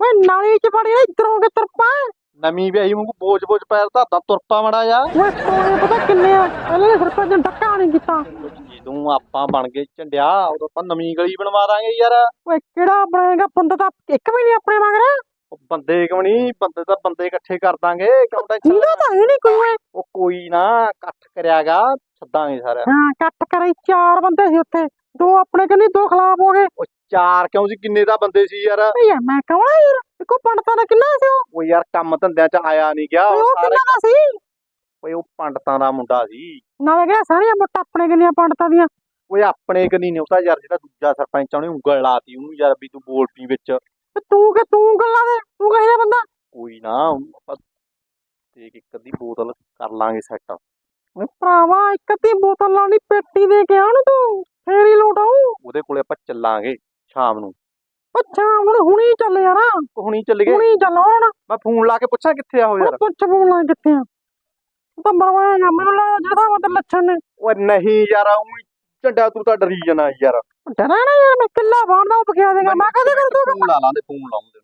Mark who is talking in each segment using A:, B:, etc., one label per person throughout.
A: ਓਏ ਨਾਲੀ ਚ ਵੜੀ ਨਾ ਇਧਰੋਂ ਕਿ ਤਰਪਾ।
B: ਨਵੀਂ ਵਿਆਹੀ ਵਾਂਗੂ ਬੋਝ ਬੋਝ ਪੈਰ ਧਰਦਾ ਤੁਰਪਾ ਮੜਾ ਜਾ
A: ਓਏ ਕੋਲੇ ਪਤਾ ਕਿੰਨੇ ਆ ਪਹਿਲੇ ਸਰਪੰਚ ਨੇ ਡੱਕਾ ਨਹੀਂ ਕੀਤਾ।
B: ਜਦੋਂ ਆਪਾਂ ਬਣ ਗਏ ਝੰਡਿਆ ਉਦੋਂ ਆਪਾਂ ਨਵੀਂ ਗਲੀ ਬਣਵਾ ਦਾਂਗੇ ਯਾਰ।
A: ਓਏ ਕਿਹੜਾ ਬਣਾਏਗਾ ਬੰਦਾ ਤਾਂ ਇੱਕ ਵੀ ਨਹੀਂ ਆਪਣੇ ਮਗਰ।
B: ਉਹ ਬੰਦੇ ਕਿਉਂ ਨਹੀਂ ਬੰਦੇ ਤਾਂ ਬੰਦੇ ਇਕੱਠੇ ਕਰ ਦਾਂਗੇ ਕਿਉਂ ਟੈਨਸ਼ਨ
A: ਇਹਦਾ ਤਾਂ ਹੈ ਨਹੀਂ ਕੋਈ
B: ਉਹ ਕੋਈ ਨਾ ਇਕੱਠ ਕਰਿਆਗਾ ਸੱਦਾਂਗੇ ਸਾਰਾ
A: ਹਾਂ ਕੱਟ ਕਰੇ ਚਾਰ ਬੰਦੇ ਸੀ ਉੱਥੇ ਦੋ ਆਪਣੇ ਕੰਨੀ ਦੋ ਖਿਲਾਫ ਹੋ ਗਏ।
B: ਉਹ ਚਾਰ ਕਿਉਂ ਸੀ? ਕਿੰਨੇ ਤਾਂ ਬੰਦੇ ਸੀ ਯਾਰ?
A: ਓਏ ਯਾਰ ਮੈਂ ਕਹਾਂ ਯਾਰ? ਇੱਕੋ ਪੰਡਤਾਂ ਦਾ ਕਿੰਨਾ ਸੀ ਉਹ?
B: ਉਹ ਯਾਰ ਕੰਮ ਧੰਦਿਆਂ 'ਚ ਆਇਆ ਨਹੀਂ ਗਿਆ। ਉਹ
A: ਉਹ ਕਿੰਨਾ ਦਾ ਸੀ?
B: ਓਏ ਉਹ ਪੰਡਤਾਂ ਦਾ ਮੁੰਡਾ ਸੀ।
A: ਨਾਲੇ ਗਿਆ ਸਾਰੀਆਂ ਵੋਟਾਂ ਆਪਣੇ ਕੰਨੀਆਂ ਪੰਡਤਾਂ ਦੀਆਂ?
B: ਓਏ ਆਪਣੇ ਕਨੀ ਨਹੀਂ ਉਹਦਾ ਯਾਰ ਜਿਹੜਾ ਦੂਜਾ ਸਰਪੰਚ ਆ ਉਹਨੇ ਉਂਗਲ ਲਾਤੀ ਉਹਨੂੰ ਯਾਰ ਵੀ ਤੂੰ ਬੋਲ ਪੀ ਵਿੱਚ।
A: ਤੇ ਤੂੰ ਕਿ ਤੂੰ ਗੱਲਾਂ ਦੇ? ਤੂੰ ਕਹੇ ਦਾ ਬੰਦਾ?
B: ਕੋਈ ਨਾ ਆਪਾਂ ਇੱਕ ਇੱਕ ਅੱਧੀ ਬੋਤਲ ਕਰ ਲਾਂਗੇ ਸੈੱਟ
A: ਓਏ ਭਰਾਵਾ ਇੱਕ ਅੱਧੀ ਬੋਤਲ ਲਾਉਣੀ ਪੇਟੀ ਦੇ ਕੇ ਆਉਣ ਤੂੰ। ਫੇਰ ਹੀ ਲੋਟ
B: ਉਹਦੇ ਕੋਲੇ ਆਪਾਂ ਚੱਲਾਂਗੇ। ਸ਼ਾਮ ਨੂੰ।
A: ਅੱਛਾ ਹੁਣ ਹੁਣੀ ਚੱਲ ਯਾਰ।
B: ਹੁਣੀ ਚੱਲ ਗਏ?
A: ਹੁਣੀ ਚੱਲ ਹੁਣ।
B: ਮੈਂ ਫੋਨ ਲਾ ਕੇ ਪੁੱਛਾਂ ਕਿੱਥੇ ਆ ਉਹ ਯਾਰ।
A: ਪੁੱਛ ਬੋਲਣਾ ਕਿੱਥੇ ਆ? ਤਾਂ ਮਰਵਾਏਗਾ ਮੈਨੂੰ ਲੱਗਦਾ ਜਿਹਦਾ ਮਤਲਬ ਲੱਛਣ ਨੇ।
B: ਓਏ ਨਹੀਂ ਯਾਰ ਉਹੀ ਝੰਡਾ ਤੂੰ ਤਾਂ ਡਰੀ ਜਾਣਾ ਯਾਰ।
A: ਡਰਾ ਨਾ ਯਾਰ ਮੈਂ ਕਿੱਲਾ ਬਾਣਦਾ ਉਹ ਬਖਿਆ ਦੇਗਾ ਮੈਂ ਕਦੇ ਕਰ ਦੂੰਗਾ
B: ਫੋਨ ਲਾ ਲਾਂਦੇ ਫੋਨ ਲਾਉਂਦੇ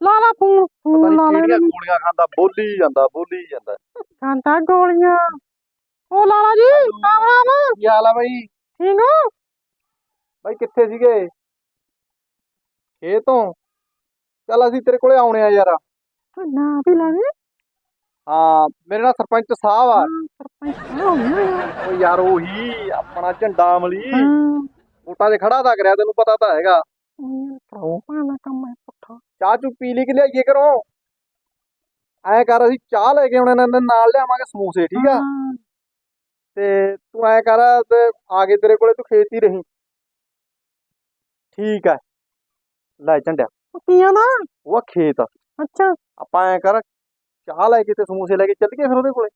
A: ਲਾ ਲਾ ਫੋਨ ਫੋਨ ਲਾ ਲੈ
B: ਕਿਹੜੀਆਂ ਗੋਲੀਆਂ ਖਾਂਦਾ ਬੋਲੀ ਜਾਂਦਾ ਬੋਲੀ ਜਾਂਦਾ।
A: ਖਾਂਦਾ ਗੋਲੀਆਂ। ਉਹ ਲਾਲਾ ਜੀ ਰਾਮ ਰਾਮ।
B: ਕੀ ਹਾਲ ਆ ਬਾਈ?
A: ਠੀਕ ਹੋ?
B: ਬਾਈ ਕਿੱਥੇ ਸੀਗੇ? ਖੇਤੋਂ ਚੱਲ ਅਸੀਂ ਤੇਰੇ ਕੋਲੇ ਆਉਣੇ ਆ ਯਾਰ।
A: ਨਾ ਵੀ ਲਾਵੇ
B: ਹਾਂ ਮੇਰੇ ਨਾਲ ਸਰਪੰਚ ਸਾਹਿਬ ਆ।
A: ਸਰਪੰਚ ਹੋ ਗਿਆ ਯਾਰ
B: ਉਹੀ ਆਪਣਾ ਝੰਡਾ ਅਮਲੀ। ਵੋਟਾਂ 'ਚ ਖੜਾ ਤਾਂ ਕਰਿਆ ਤੈਨੂੰ ਪਤਾ ਤਾਂ ਹੈਗਾ।
A: ਪਾਣਾ ਕੰਮ ਹੈ ਪੁੱਠਾ।
B: ਚਾਹ ਚੂ ਪੀ ਲਈ ਕਿ ਲਿਆਈਏ ਕਰੋ ਐ ਕਰ ਅਸੀਂ ਚਾਹ ਲੈ ਕੇ ਆਉਣੇ ਨੇ ਨਾਲ ਲਿਆਵਾਂਗੇ ਸਮੋਸੇ ਠੀਕ ਆ। ਤੇ ਤੂੰ ਐ ਕਰ ਤੇ ਆ ਕੇ ਤੇਰੇ ਕੋਲੇ ਤੂੰ ਖੇਤ ਹੀ ਰਹੀਂ। ਠੀਕ ਆ। ਲੈ ਝੰਡਿਆ।
A: ਉਹ ਕੀ ਆਂਦਾ
B: ਉਹ ਖੇਤ
A: ਅੱਛਾ।
B: ਆਪਾਂ ਐ ਕਰ ਚਾਹ ਲੈ ਕੇ ਤੇ ਸਮੋਸੇ ਲੈ ਕੇ ਚੱਲ ਗਏ ਫਿਰ ਉਹਦੇ ਕੋਲੇ।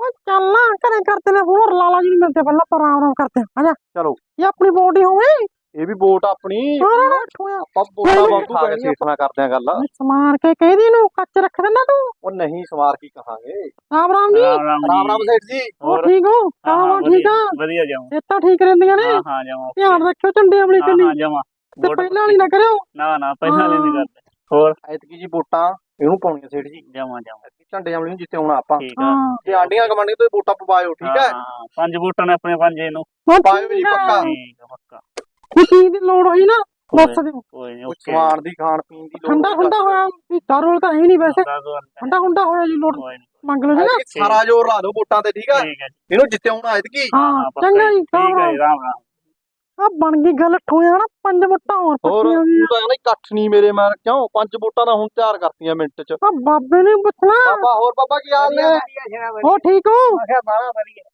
A: ਉਹ ਚੱਲ ਨਾ ਘਰੇ ਕਰਦੇ ਨੇ ਹੋਰ ਲਾਲਾ ਜੀ ਨੂੰ ਮਿਲਦੇ ਪਹਿਲਾਂ ਪਰ ਆਰਾਮ ਆਰਾਮ ਕਰਦੇ। ਆ ਜਾ।
B: ਚਲੋ।
A: ਇਹ ਆਪਣੀ ਬੋਡੀ ਹੋਵੇ।
B: ਇਹ ਵੀ ਵੋਟ ਆਪਣੀ। ਆਪਾਂ ਵੋਟਾਂ ਵਾਂਗੂ ਖਾ ਕੇ ਸੇਠਣਾ ਕਰਦੇ ਆ ਗੱਲ।
A: ਸਮਾਰ ਕੇ ਕਹਿਦੀ ਨੂੰ ਕੱਚ ਰੱਖ ਦੇਣਾ ਤੂੰ।
B: ਉਹ ਨਹੀਂ ਸਵਾਰ ਕੀ ਕਹਾਂਗੇ।
A: ਰਾਮ ਰਾਮ ਜੀ।
C: ਰਾਮ ਰਾਮ
B: ਸੇਠ ਜੀ।
A: ਹੋਰ ਠੀਕ ਹੋ? ਕਾਹਾਂ ਠੀਕ ਆ।
C: ਵਧੀਆ ਜਾਵਾਂ।
A: ਇਹ ਤਾਂ ਠੀਕ ਰਹਿੰਦੀਆਂ ਨੇ।
C: ਹਾਂ ਹਾਂ ਜਾਵਾਂ।
A: ਧਿਆਨ ਰੱਖਿਓ ਝੰਡੇ ਆਪਣੀ ਕੰਨੀ
C: ਹਾਂ ਜਾਵਾਂ।
A: ਤੇ ਪਹਿਲਾਂ ਵਾਲੀ ਨਾ ਕਰਿਓ।
C: ਨਾ ਨਾ ਪਹਿਲਾਂ ਨਹੀਂ ਕਰਦੇ। ਹੋਰ?
B: ਐਤਕੀ ਜੀ ਵੋਟਾਂ ਇਹਨੂੰ ਪਾਉਣੀਆਂ ਸੇਠ ਜੀ।
C: ਜਾਵਾਂ ਜਾਵਾਂ।
B: ਐਤਕੀ ਝੰਡੇ ਵਾਲੀ ਨੂੰ ਜਿੱਤੇ ਆਉਣਾ ਆਪਾਂ।
C: ਠੀਕ ਆ।
A: ਹਾਂ।
B: ਤੇ ਆਂਡੀਆਂ ਕਮਾਂਡੀਆਂ ਤੋਂ ਵੋਟਾਂ ਪਵਾਇਓ ਠੀਕ ਹੈ?
C: ਪੰਜ ਬੂਟਾਂ ਨੇ ਆਪਣੇ ਪੰਜੇ ਨੂੰ।
A: ਹੁਣ
B: ਪਾਇਓ ਜੀ
A: ਆ।
B: ਪੱਕਾ।
C: ਠੀਕ ਆ ਪੱਕਾ।
A: ਜੇ ਚੀਜ਼ ਦੀ ਲੋੜ ਹੋਈ ਨਾ ਦੱਸ ਦਿਓ।
C: ਕੋਈ ਨਹੀਂ ਓਕੇ।
B: ਸਮਾਨ ਦੀ ਖਾਣ ਪੀਣ ਦੀ ਲੋੜ
A: ਠੰਡਾ ਠੰਡਾ ਹੋਇਆ ਵੀ ਦਾਰੂ ਤਾਂ ਹੈ ਨਹੀਂ ਵੈਸੇ। ਠੰਡਾ ਠੰਡਾ ਹੋਇਆ ਜੀ ਲੋੜ
C: ਕੋਈ ਨੀ,
A: ਮੰਗ ਲਓ ਜੀ ਨਾ।
B: ਐਤਕੀ ਸਾਰਾ ਜ਼ੋਰ ਲਾ ਦਿਓ ਵੋਟਾਂ ਤੇ ਠੀਕ ਹੈ
C: ਠੀਕ ਹੈ ਜੀ।
B: ਇਹਨੂੰ ਜਿੱਤੇ ਆਉਣਾ ਐਤਕੀ।
A: ਹਾਂ
C: ਹਾਂ, ਪੱਕਾ
A: ਚੰਗਾ ਜੀ।
C: ਠੀਕ
A: ਰਾਮ
C: ਹੈ
A: ਰਾਮ
C: ਜੀ, ਰਾਮ ਰਾਮ।
A: ਆ ਬਣ ਗਈ ਗੱਲ ਠੋਇਆ ਨਾ ਪੰਜ ਵਟਾਂ ਹੋਰ
B: ਹੋਰ
A: ਪੱਕੀਆਂ
B: ਤੂੰ ਤਾਂ ਕਹਿੰਦਾ ਇਕੱਠ ਨਹੀਂ ਮੇਰੇ ਮਾਰ ਕਿਉਂ? ਪੰਜ ਵੋਟਾਂ ਤਾਂ ਹੁਣ ਤਿਆਰ ਕਰਤੀਆਂ ਮਿੰਟ ਚ।
A: ਆ ਬਾਬੇ ਨੇ ਪੁੱਛਣਾ।
B: ਬਾਬਾ ਹੋਰ ਬਾਬਾ ਕੀ ਹਾਲ ਨੇ?
A: ਹੋ ਠੀਕ ਹੋ?
C: ਬਾਹਲਾ ਵਧੀਆ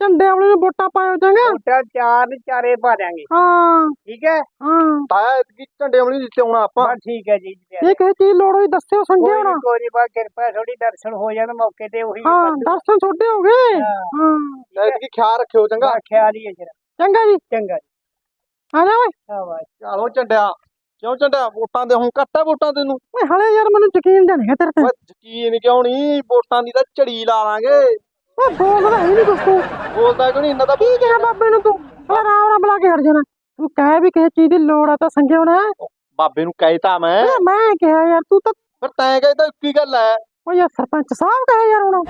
A: ਝੰਡੇ ਵਾਲੇ ਨੂੰ ਵੋਟਾਂ ਪਾਇਓ ਚੰਗਾ।
C: ਬੂਟਾ ਚਾਰ ਨੇ ਚਾਰੇ ਪਾ ਦਿਆਂਗੇ।
A: ਹਾਂ।
C: ਠੀਕ ਹੈ?
A: ਹਾਂ।
B: ਤਾਇਆ ਐਤਕੀ ਝੰਡੇ ਵਾਲੀ ਨੂੰ ਜਿੱਤੇ ਆਉਣਾ ਆਪਾਂ।
C: ਬਸ ਠੀਕ ਹੈ ਜੀ
A: ਇਹ ਕਿਸੇ ਚੀਜ਼ ਲੋੜ ਹੋਈ ਦੱਸਿਓ ਸੰਜੇ
C: ਕੋਈ
A: ਹੋਣਾ
C: ਨੀ, ਕੋਈ ਨਹੀਂ ਬਾ ਕਿਰਪਾ ਥੋੜੀ ਦਰਸ਼ਨ ਹੋ ਜਾਣ ਮੌਕੇ ਤੇ ਉਹੀ
A: ਹਾਂ ਦਰਸ਼ਨ ਛੋਟੇ ਹੋ ਗਏ। ਹਾਂ।
B: ਐਤਕੀ ਖਿਆਲ ਰੱਖਿਓ ਚੰਗਾ।
C: ਖਿਆਲ ਹੀ ਹੈ ਜਰਾ।
A: ਚੰਗਾ ਜੀ।
C: ਚੰਗਾ ਜੀ।
A: ਆ ਜਾ ਓਏ।
C: ਸ਼ਾਬਾਸ਼।
B: ਚਲੋ ਝੰਡਿਆ ਕਿਉਂ ਝੰਡਿਆ? ਵੋਟਾਂ ਦੇ ਹੁਣ ਘੱਟ ਵੋਟਾਂ ਤੈਨੂੰ।
A: ਓਏ ਹਲੇ ਯਾਰ ਮੈਨੂੰ ਯਕੀਨ ਤਾਂ ਨਹੀਂ ਹੈ ਤੇਰੇ ਤੇ।
B: ਓਏ ਯਕੀਨ ਕਿਉਂ ਨਹੀਂ? ਵੋਟਾਂ ਦੀ ਤਾਂ ਝੜੀ ਲਾ ਲਾਂਗੇ।
A: ਓਏ ਬੋਲਦਾ ਹੀ ਨਹੀਂ ਕੁਛ ਤੂੰ।
B: ਬੋਲਦਾ ਕਿਉਂ ਨਹੀਂ? ਇੰਨਾ ਤਾਂ
A: ਕੀ ਕਿਹਾ ਬਾਬੇ ਨੂੰ ਤੂੰ। ਓਏ ਰਾਮ ਰਾਮ ਬੁਲਾ ਕੇ ਹਟ ਜਾਣਾ। ਤੂੰ ਕਹਿ ਵੀ ਕਿਸੇ ਚੀਜ਼ ਦੀ ਲੋੜ ਆ ਤਾਂ ਸੰਗੇ ਹੋਣਾ।
B: ਬਾਬੇ ਨੂੰ ਕਹਿਤਾ ਮੈਂ।
A: ਓਏ ਮੈਂ ਕਿਹਾ ਯਾਰ ਤੂੰ ਤਾਂ
B: ਫਿਰ ਤੈਂ ਕਹਿਤਾ ਇੱਕੀ ਗੱਲ ਹੈ।
A: ਓਏ ਯਾਰ ਸਰਪੰਚ ਸਾਹਿਬ ਕਹੇ ਯਾਰ ਹੁਣ।